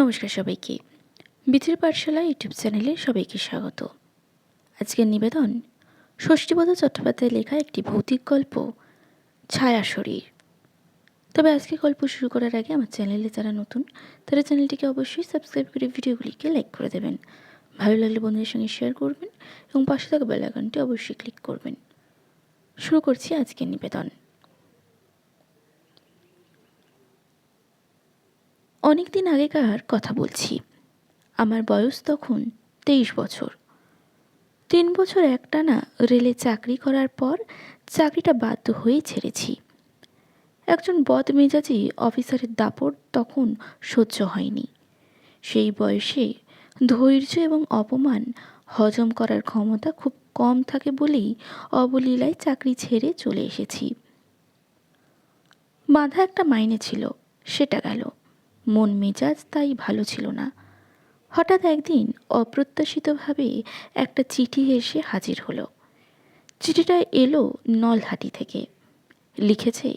নমস্কার সবাইকে। বিথির পাঠশালা ইউটিউব চ্যানেলে সবাইকে স্বাগত। আজকের নিবেদন, ষষ্ঠীপদ চট্টোপাধ্যায় লেখা একটি ভৌতিক গল্প, ছায়া শরীর। তবে আজকে গল্প শুরু করার আগে আমার চ্যানেলে যারা নতুন, তারা চ্যানেলটিকে অবশ্যই সাবস্ক্রাইব করে ভিডিওগুলিকে লাইক করে দেবেন। ভালো লাগলে বন্ধুদের সঙ্গে শেয়ার করবেন এবং পাশে থাকা বেল আইকনটি অবশ্যই ক্লিক করবেন। শুরু করছি আজকের নিবেদন। অনেক দিন আগেকার কথা বলছি। আমার বয়স তখন তেইশ বছর। তিন বছর একটানা রেলে চাকরি করার পর চাকরিটা বাধ্য হয়েই ছেড়েছি। একজন বদমেজাজি অফিসারের দাপট তখন সহ্য হয়নি। সেই বয়সে ধৈর্য এবং অপমান হজম করার ক্ষমতা খুব কম থাকে বলেই অবলীলায় চাকরি ছেড়ে চলে এসেছি। বাঁধা একটা মাইনে ছিল, সেটা গেল। মন মেজাজ তাই ভালো ছিল না। হঠাৎ একদিন অপ্রত্যাশিতভাবে একটা চিঠি এসে হাজির হলো। চিঠিটা এলো নলহাটি থেকে। লিখেছে,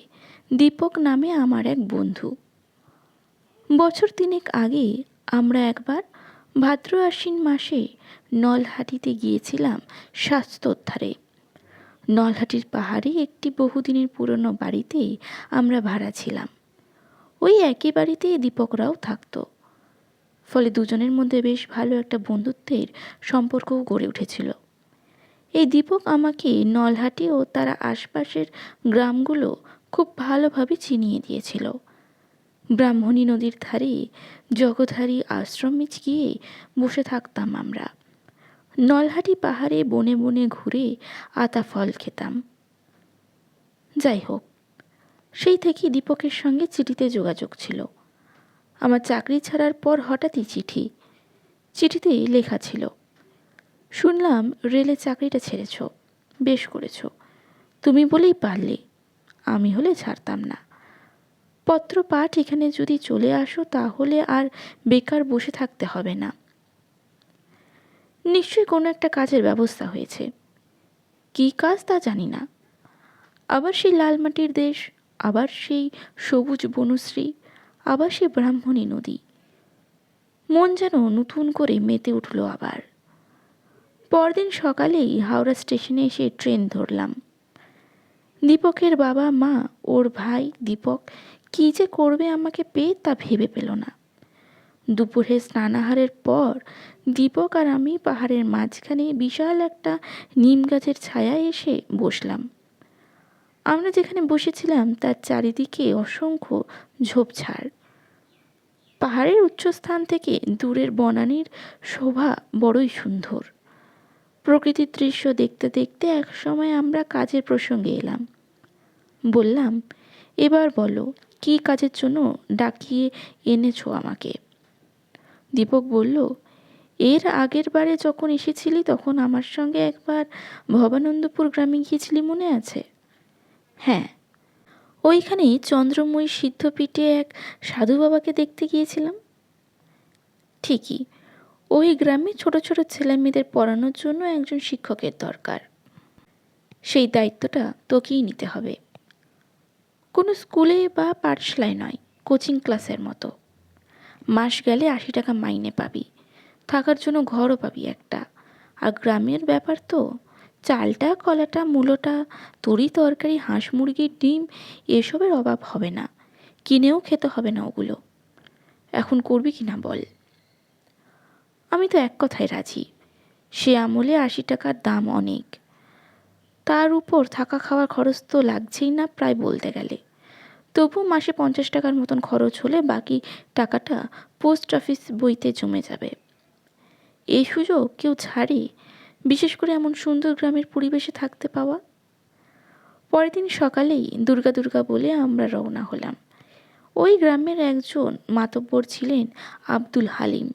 দীপক নামে আমার এক বন্ধু। বছর তিনেক আগে আমরা একবার ভাদ্র আশ্বিন মাসে নলহাটিতে গিয়েছিলাম স্বাস্থ্যোদ্ধারে নলহাটির পাহাড়ে একটি বহুদিনের পুরনো বাড়িতে আমরা ভাড়া ছিলাম। ওই একই বাড়িতে দীপকরাও থাকতো। ফলে দুজনের মধ্যে বেশ ভালো একটা বন্ধুত্বের সম্পর্কও গড়ে উঠেছিল। এই দীপক আমাকে নলহাটি ও তার আশপাশের গ্রামগুলো খুব ভালোভাবে চিনিয়ে দিয়েছিল। ব্রাহ্মণী নদীর ধারে জগধারী আশ্রমে গিয়ে বসে থাকতাম আমরা। নলহাটি পাহাড়ে বনে বনে ঘুরে আতা ফল খেতাম। যাই হোক সেই থেকেই দীপকের সঙ্গে চিঠিতে যোগাযোগ ছিল। আমার চাকরি ছাড়ার পর হঠাৎই চিঠি। চিঠিতে লেখা ছিল, শুনলাম রেলে চাকরিটা ছেড়েছ, বেশ করেছ। তুমি বলেই পারলে, আমি হলে ছাড়তাম না। পত্র পাঠ এখানে যদি চলে আসো তাহলে আর বেকার বসে থাকতে হবে না। নিশ্চয়ই কোনো একটা কাজের ব্যবস্থা হয়েছে। কী কাজ তা জানি না। আবার সেই লাল মাটির দেশ আবার সেই সবুজ বনশ্রী, আবার সে ব্রাহ্মণী নদী। মন যেন নতুন করে মেতে উঠল আবার। পরদিন সকালেই হাওড়া স্টেশনে এসে ট্রেন ধরলাম। দীপকের বাবা, মা, ওর ভাই, দীপক কী যে করবে আমাকে পেয়ে তা ভেবে পেল না। দুপুরে স্নানাহারের পর দীপক আর আমি পাহাড়ের মাঝখানে বিশাল একটা নিম গাছের ছায়ায় এসে বসলাম। আমরা যেখানে বসেছিলাম, তার চারিদিকে অসংখ্য ঝোপঝাড়। পাহাড়ের উচ্চস্থান থেকে দূরের বনানীর শোভা বড়ই সুন্দর। প্রকৃতির দৃশ্য দেখতে দেখতে এক সময় আমরা কাজের প্রসঙ্গে এলাম। বললাম, এবার বলো, কি কাজের জন্য ডাকিয়ে এনেছো আমাকে? দীপক বলল, এর আগের বারে যখন এসেছিলি, তখন আমার সঙ্গে একবার ভবানন্দপুর গ্রামে গিয়েছিলি মনে আছে? হ্যাঁ। ওইখানে চন্দ্রময়ী সিদ্ধপীঠে এক সাধু বাবাকে দেখতে গিয়েছিলাম। ঠিকই, ওই গ্রামে ছোট ছোট ছেলেমেয়েদের পড়ানোর জন্য একজন শিক্ষকের দরকার। সেই দায়িত্বটা তোকেই নিতে হবে। কোনো স্কুলে বা পাঠশালায় নয়, কোচিং ক্লাসের মতো। মাস গেলে আশি টাকা মাইনে পাবি। থাকার জন্য ঘরও পাবি একটা। আর গ্রামের ব্যাপার তো চালটা, কলাটা, মূলোটা, তরি, তরকারি, হাঁস মুরগির ডিম, এসবের অভাব হবে না। কিনেও খেতে হবে না ওগুলো। এখন করবি কি না বল। আমি তো এক কথায় রাজি। সে আমলে আশি টাকার দাম অনেক। তার উপর থাকা খাওয়ার খরচ তো লাগছেই না প্রায় বলতে গেলে। তবু মাসে পঞ্চাশ টাকার মতন খরচ হলে বাকি টাকাটা পোস্ট অফিস বইতে জমে যাবে। এই সুযোগ কেউ ছাড়ে? বিশেষ করে এমন সুন্দর গ্রামের পরিবেশে থাকতে পাওয়া। পরের দিন সকালেই দুর্গা দুর্গা বলে আমরা রওনা হলাম। ওই গ্রামের একজন মাতব্বর ছিলেন আব্দুল হালিম।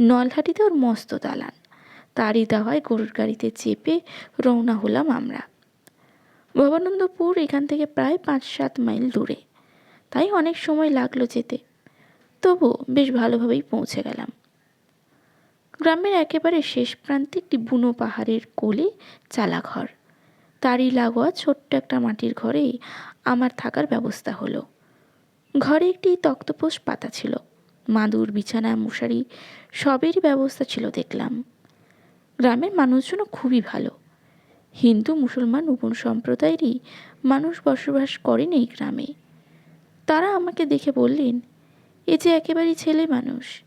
নলহাটিতে ওর মস্ত দালান। তারই দেওয়ায় গরুর গাড়িতে চেপে রওনা হলাম আমরা। ভবানন্দপুর এখান থেকে প্রায় পাঁচ সাত মাইল দূরে। তাই অনেক সময় লাগল যেতে। তবু বেশ ভালোভাবেই পৌঁছে গেলাম। গ্রামের একেবারে শেষ প্রান্তে একটি বুনো পাহাড়ের কোলে চালাঘর। তারই লাগোয়া ছোট্ট একটা মাটির ঘরে আমার থাকার ব্যবস্থা হলো। ঘরে একটি তক্তপোষ পাতা ছিল। মাদুর, বিছানা, মশারি সবেরই ব্যবস্থা ছিল দেখলাম। গ্রামের মানুষজনও খুবই ভালো। হিন্দু, মুসলমান উবন সম্প্রদায়েরই মানুষ বসবাস করেন এই গ্রামে। তারা আমাকে দেখে বললেন, এ যে একেবারেই ছেলে মানুষ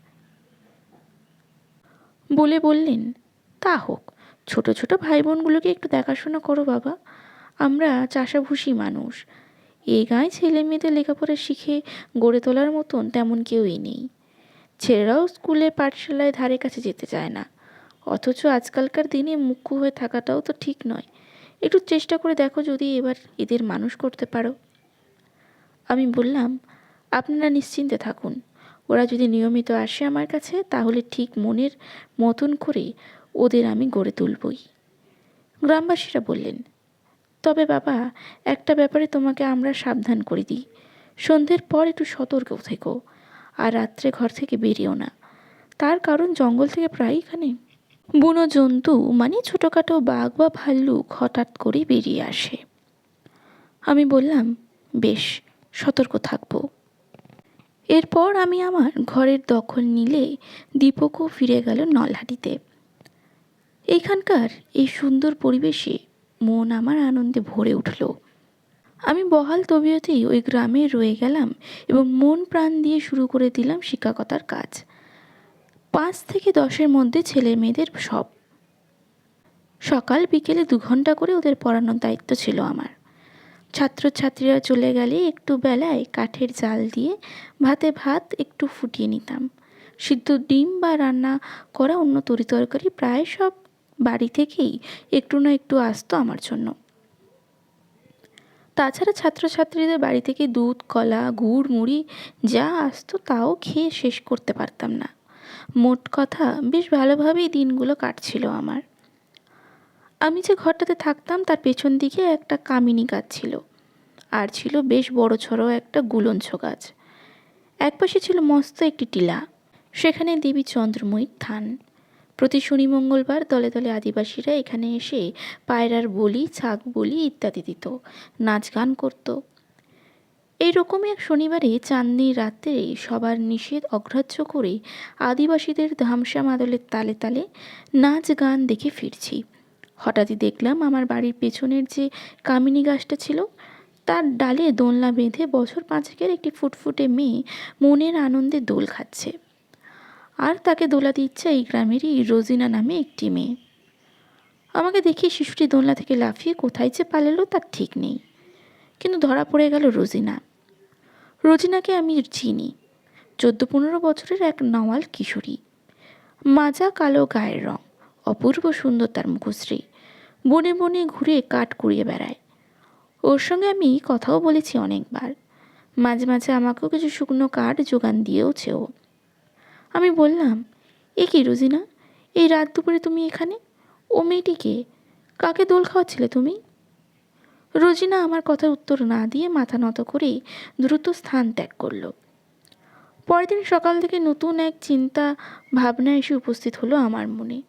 বলে বললেন, তা হোক, ছোট ছোট ভাই বোনগুলোকে একটু দেখাশোনা করো বাবা। আমরা চাষাভুষি মানুষ। এ গায়ে ছেলে মেয়েদের লেখাপড়া শিখে গড়ে তোলার মতন তেমন কেউই নেই। ছেলেরাও স্কুলে পাঠশালায় ধারে কাছে যেতে চায় না। অথচ আজকালকার দিনে মুখ্য হয়ে থাকাটাও তো ঠিক নয়। একটু চেষ্টা করে দেখো যদি এবার এদের মানুষ করতে পারো। আমি বললাম, আপনারা নিশ্চিন্তে থাকুন। ওরা যদি নিয়মিত আসে আমার কাছে, তাহলে ঠিক মনের মতন করে ওদের আমি গড়ে তুলবই। গ্রামবাসীরা বললেন, তবে বাবা, একটা ব্যাপারে তোমাকে আমরা সাবধান করে দিই। সন্ধ্যের পর একটু সতর্ক থেকো, আর রাত্রে ঘর থেকে বেরিও না। তার কারণ জঙ্গল থেকে প্রায় এখানে বুনো জন্তু মানে ছোটোখাটো বাঘ বা ভাল্লুক হঠাৎ করে বেরিয়ে আসে। আমি বললাম, বেশ, সতর্ক থাকব। এরপর আমি আমার ঘরের দখল নিলে দীপকও ফিরে গেল নলহাটিতে। এখানকার এই সুন্দর পরিবেশে মন আমার আনন্দে ভরে উঠল। আমি বহাল তবিয়তেই ওই গ্রামে রয়ে গেলাম এবং মন প্রাণ দিয়ে শুরু করে দিলাম শিক্ষকতার কাজ। পাঁচ থেকে দশের মধ্যে ছেলে মেয়েদের সব। সকাল বিকেলে দু ঘণ্টা করে ওদের পড়ানোর দায়িত্ব ছিল আমার। ছাত্রছাত্রীরা চলে গেলে একটু বেলায় কাঠের জাল দিয়ে ভাতে ভাত একটু ফুটিয়ে নিতাম। সিদ্ধ ডিম বা রান্না করা অন্য তরি তরকারি প্রায় সব বাড়ি থেকেই একটু না একটু আসতো আমার জন্য। তাছাড়া ছাত্রছাত্রীদের বাড়ি থেকে দুধ, কলা, গুড়, মুড়ি যা আসতো তাও খেয়ে শেষ করতে পারতাম না। মোট কথা বেশ ভালোভাবেই দিনগুলো কাটছিল আমার। আমি যে ঘরটাতে থাকতাম, তার পেছন দিকে একটা কামিনী গাছ ছিল। আর ছিল বেশ বড় ছড়ো একটা গুলঞ্চ গাছ। একপাশে ছিল মস্ত একটি টিলা। সেখানে দেবী চন্দ্রময়ীর থান। প্রতি শনি মঙ্গলবার দলে দলে আদিবাসীরা এখানে এসে পায়রার বলি, ছাগ বলি ইত্যাদি দিত, নাচ গান করত। এইরকমই এক শনিবারে চাঁদনির রাত্রে সবার নিষেধ অগ্রাহ্য করে আদিবাসীদের ধামসা মাদলের তালে তালে নাচ গান দেখে ফিরছি। হঠাৎই দেখলাম আমার বাড়ির পেছনের যে কামিনী গাছটা ছিল, তার ডালে দোলনা বেঁধে বছর পাঁচেকের একটি ফুটফুটে মেয়ে মনের আনন্দে দোল খাচ্ছে। আর তাকে দোলা দিচ্ছে এই গ্রামেরই রোজিনা নামে একটি মেয়ে। আমাকে দেখে শিশুটি দোলনা থেকে লাফিয়ে কোথায় যে পালালো তার ঠিক নেই। কিন্তু ধরা পড়ে গেল রোজিনা। রোজিনাকে আমি চিনি। চোদ্দ পনেরো বছরের এক নওয়াল কিশোরী। মাজা কালো গায়ের রং। অপূর্ব সুন্দর তার মুখশ্রী। বনে বনে ঘুরে কাঠ কুড়িয়ে বেড়ায়। ওর সঙ্গে আমি কথাও বলেছি অনেকবার। মাঝে মাঝে আমাকেও কিছু শুকনো কাঠ যোগান দিয়েওছে ও। আমি বললাম, এ কি রোজিনা? এই রাত দুপুরে তুমি এখানে? ও মেয়েটিকে কাকে দোল খাওয়াচ্ছিলে তুমি? রোজিনা আমার কথার উত্তর না দিয়ে মাথা নত করে দ্রুত স্থান ত্যাগ করল। পরের দিন সকাল থেকে নতুন এক চিন্তা ভাবনা এসে উপস্থিত হলো আমার মনে।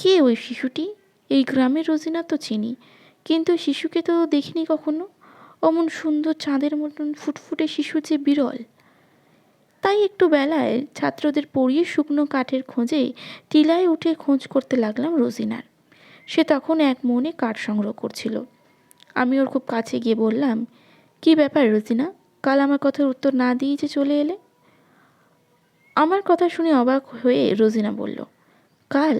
কে ওই শিশুটি? এই গ্রামের রোজিনা তো চিনি, কিন্তু শিশুকে তো দেখিনি কখনো? অমন সুন্দর চাঁদের মতন ফুটফুটে শিশু যে বিরল। তাই একটু বেলায় ছাত্রদের পড়িয়ে শুকনো কাঠের খোঁজে টিলায় উঠে খোঁজ করতে লাগলাম রোজিনার। সে তখন এক মনে কাঠ সংগ্রহ করছিল। আমি ওর খুব কাছে গিয়ে বললাম, কি ব্যাপার রোজিনা? কাল আমার কথার উত্তর না দিয়ে যে চলে এলে? আমার কথা শুনে অবাক হয়ে রোজিনা বলল, কাল?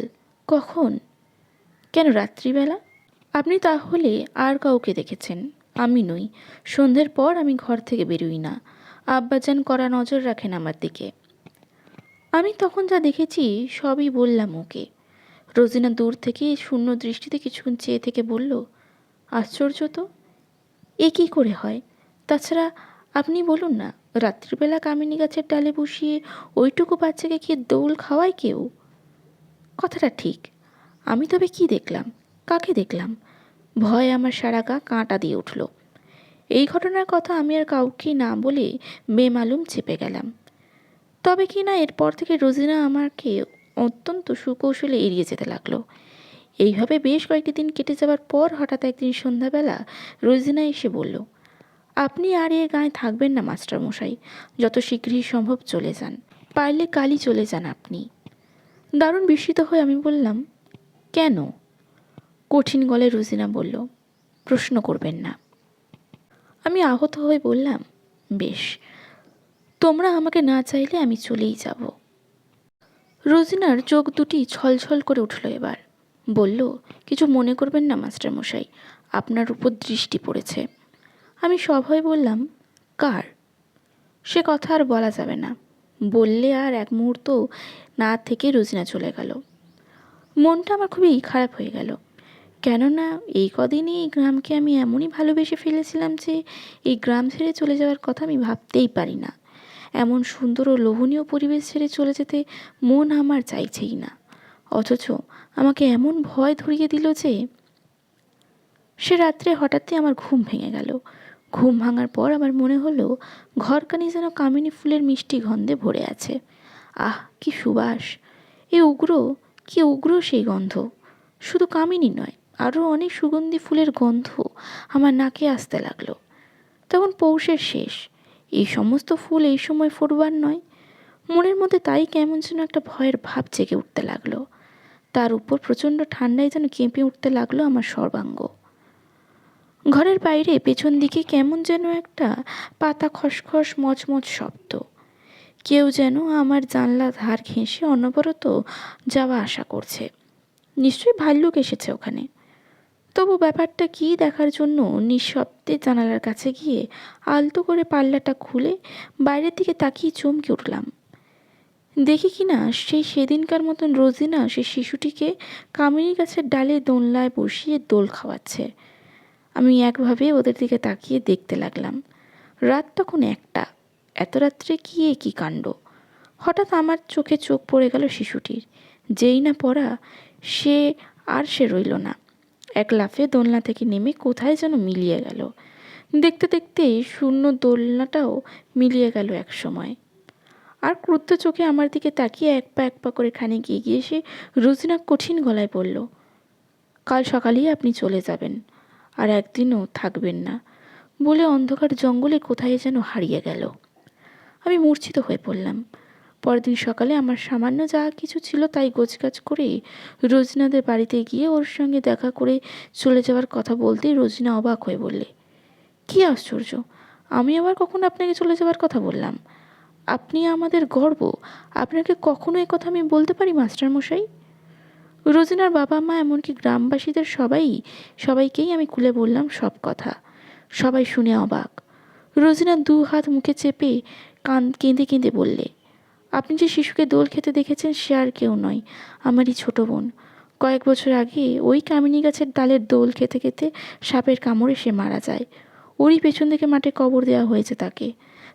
কখন? কেন রাত্রিবেলা? আপনি তাহলে আর কাউকে দেখেছেন? আমি নই। সন্ধ্যের পর আমি ঘর থেকে বেরোই না। আব্বাজান করা নজর রাখেন আমার দিকে। আমি তখন যা দেখেছি, সবই বললাম ওকে। রোজিনা দূর থেকে শূন্য দৃষ্টিতে কিছুক্ষণ চেয়ে থেকে বলল, আশ্চর্য তো? এ কী করে হয়? তাছাড়া আপনি বলুন না, রাত্রিবেলা কামিনী গাছের ডালে বসিয়ে ওইটুকু বাচ্চাকে কি দোল খাওয়ায় কেউ? কথাটা ঠিক। আমি তবে কি দেখলাম? কাকে দেখলাম? ভয় আমার সারা গা কাঁটা দিয়ে উঠল। এই ঘটনার কথা আমি আর কাউকে না বলে বেমালুম চেপে গেলাম। তবে কি না এরপর থেকে রোজিনা আমাকে অত্যন্ত সুকৌশলে এড়িয়ে যেতে লাগল। এইভাবে বেশ কয়েকটি দিন কেটে যাওয়ার পর হঠাৎ একদিন সন্ধ্যাবেলা রোজিনা এসে বলল, আপনি আর এ গায়ে থাকবেন না, মাস্টারমশাই। যত শীঘ্রই সম্ভব চলে যান। পারলে কালই চলে যান আপনি। দারুণ বিস্মিত হয়ে আমি বললাম, কেন? কঠিন গলে রোজিনা বলল, প্রশ্ন করবেন না। আমি আহত হয়ে বললাম, বেশ, তোমরা আমাকে না চাইলে আমি চলেই যাব। রোজিনার চোখ দুটি ছলছল করে উঠল এবার। বলল, কিছু মনে করবেন না, মাস্টারমশাই, আপনার উপর দৃষ্টি পড়েছে। আমি সভয়ে বললাম, কার? সে কথা আর বলা যাবে না। বললে আর এক মুহূর্ত না থেকে রোজিনা চলে গেল। মনটা আমার খুবই খারাপ হয়ে গেল। কেননা এই কদিনই এই গ্রামকে আমি এমনই ভালোবেসে ফেলেছিলাম যে এই গ্রাম ছেড়ে চলে যাওয়ার কথা আমি ভাবতেই পারি না। এমন সুন্দর ও লোভনীয় পরিবেশ ছেড়ে চলে যেতে মন আমার চাইছেই না। অথচ আমাকে এমন ভয় ধরিয়ে দিল যে সে রাত্রে হঠাৎই আমার ঘুম ভেঙে গেল। ঘুম ভাঙার পর আমার মনে হলো ঘরকানি যেন কামিনী ফুলের মিষ্টি গন্ধে ভরে আছে। আহ, কি সুবাস। এ উগ্র, কি উগ্র সেই গন্ধ। শুধু কামিনী নয় আরও অনেক সুগন্ধি ফুলের গন্ধ আমার নাকে আসতে লাগল। তখন পৌষের শেষ। এই সমস্ত ফুল এই সময় ফুটবার নয়। মনের মধ্যে তাই কেমন যেন একটা ভয়ের ভাব জেগে উঠতে লাগল। তার উপর প্রচণ্ড ঠান্ডায় যেন কেঁপে উঠতে লাগল আমার সর্বাঙ্গ। ঘরের বাইরে পেছন দিকে কেমন যেন একটা পাতা খসখস মচমচ শব্দ। কেউ যেন আমার জানলা ধার ঘেঁষে অনবরত যাওয়া আশা করছে। নিশ্চয়ই ভাল্লুক এসেছে ওখানে। তবু ব্যাপারটা কী দেখার জন্য নিঃশব্দে জানালার কাছে গিয়ে আলতো করে পাল্লাটা খুলে বাইরের দিকে তাকিয়ে চমকে উঠলাম। দেখি কি না, সেই সেদিনকার মতন রোজিনা সেই শিশুটিকে কামিনী গাছের ডালে দোলনায় বসিয়ে দোল খাওয়াচ্ছে। আমি একভাবে ওদের দিকে তাকিয়ে দেখতে লাগলাম। রাত তখন একটা। এত রাত্রে কি এ কী কাণ্ড? হঠাৎ আমার চোখে চোখ পড়ে গেল শিশুটির। যেই না পড়া, সে আর সে রইল না। এক লাফে দোলনা থেকে নেমে কোথায় যেন মিলিয়ে গেল। দেখতে দেখতে শূন্য দোলনাটাও মিলিয়ে গেল এক সময়। আর ক্রুদ্ধ চোখে আমার দিকে তাকিয়ে এক পা এক পা করে খানে গিয়ে গিয়ে সে রোজিনা কঠিন গলায় বলল, কাল সকালেই আপনি চলে যাবেন। আর একদিনও থাকবেন না বলে অন্ধকার জঙ্গলে কোথায় যেন হারিয়ে গেল। আমি মূর্ছিত হয়ে পড়লাম। পরের দিন সকালে আমার সামান্য যা কিছু ছিল তাই গোছগাছ করে রোজনাদের বাড়িতে গিয়ে ওর সঙ্গে দেখা করে চলে যাওয়ার কথা বলতেই রোজনা অবাক হয়ে বললে, কী আশ্চর্য! আমি আবার কখন আপনাকে চলে যাওয়ার কথা বললাম? আপনি আমাদের গর্ব। আপনাকে কখনো কথা আমি বলতে পারি, মাস্টারমশাই? রোজিনার বাবা মা এমনকি গ্রামবাসীদের সবাই, সবাইকেই আমি খুলে বললাম সব কথা। সবাই শুনে অবাক। রোজিনা দু হাত মুখে চেপে কান, কেঁদে কেঁদে বললে, আপনি যে শিশুকে দোল খেতে দেখেছেন সে আর কেউ নয়, আমারই ছোট বোন। কয়েক বছর আগে ওই কামিনী গাছের ডালের দোল খেতে খেতে সাপের কামড়ে সে মারা যায়। ওরই পেছন থেকে মাঠে কবর দেওয়া হয়েছে তাকে।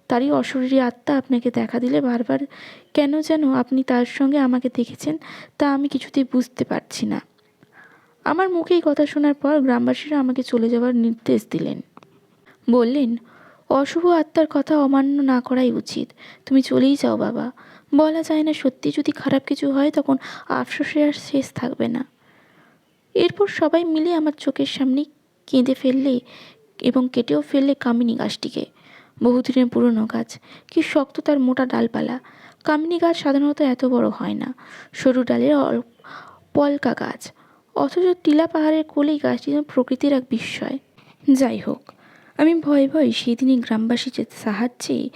তারই অশরীরী আত্মা আপনাকে দেখা দিলে বারবার, কেন যেন আপনি তার সঙ্গে আমাকে দেখেছেন তা আমি কিছুতেই বুঝতে পারছি না। আমার মুখে এই কথা শোনার পর গ্রামবাসীরা আমাকে চলে যাওয়ার নির্দেশ দিলেন। বললেন, অশুভ আত্মার কথা অমান্য না করাই উচিত। তুমি চলেই যাও বাবা। বলা যায় না সত্যি যদি খারাপ কিছু হয় তখন আফসোসে আর শেষ থাকবে না। এরপর সবাই মিলে আমার চোখের সামনে কেঁদে ফেললে এবং কেটেও ফেললে কামিনী গাছটিকে। বহুদিনের পুরনো গাছ কি শক্ত তার মোটা ডালপালা। কামিনী গাছ সাধারণত এত বড় হয় না। সরু ডালের পলকা গাছ। অথচ টিলা পাহাড়ের কোলেই গাছটি যেন প্রকৃতির এক বিস্ময়। যাই হোক, আমি ভয়ে ভয়ে সেদিনই গ্রামবাসীদের সাহায্যে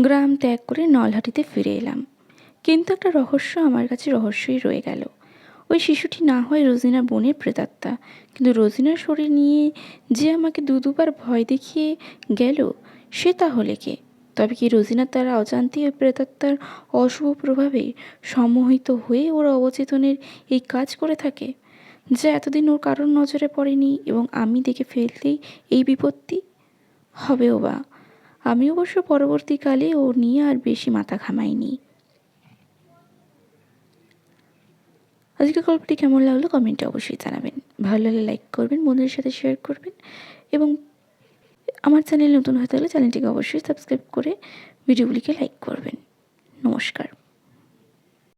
গ্রাম ত্যাগ করে নলহাটিতে ফিরে এলাম। কিন্তু একটা রহস্য আমার কাছে রহস্যই রয়ে গেল। ওই শিশুটি না হয় রোজিনা বোনের প্রেতাত্মা। কিন্তু রোজিনার শরীর নিয়ে যে আমাকে দু দুবার ভয় দেখিয়ে গেল সে তাহলে কে? তবে কি রোজিনা তার অজান্তে ওই প্রেতাত্মার অশুভ প্রভাবে সম্মোহিত হয়ে ওর অবচেতনের এই কাজ করে থাকে? যা এতদিন ওর কারোর নজরে পড়েনি এবং আমি দেখে ফেলতেই এই বিপত্তি? হবেও বা। আমি অবশ্য পরবর্তীকালে ও নিয়ে আর বেশি মাথা ঘামাইনি। আজকের গল্পটি কেমন লাগল কমেন্টে অবশ্যই জানাবেন। ভালো লাগলে লাইক করবেন, বন্ধুদের সাথে শেয়ার করবেন এবং আমার চ্যানেল নতুন হয়ে থাকলে চ্যানেলটিকে অবশ্যই সাবস্ক্রাইব করে ভিডিওগুলিকে লাইক করবেন। নমস্কার।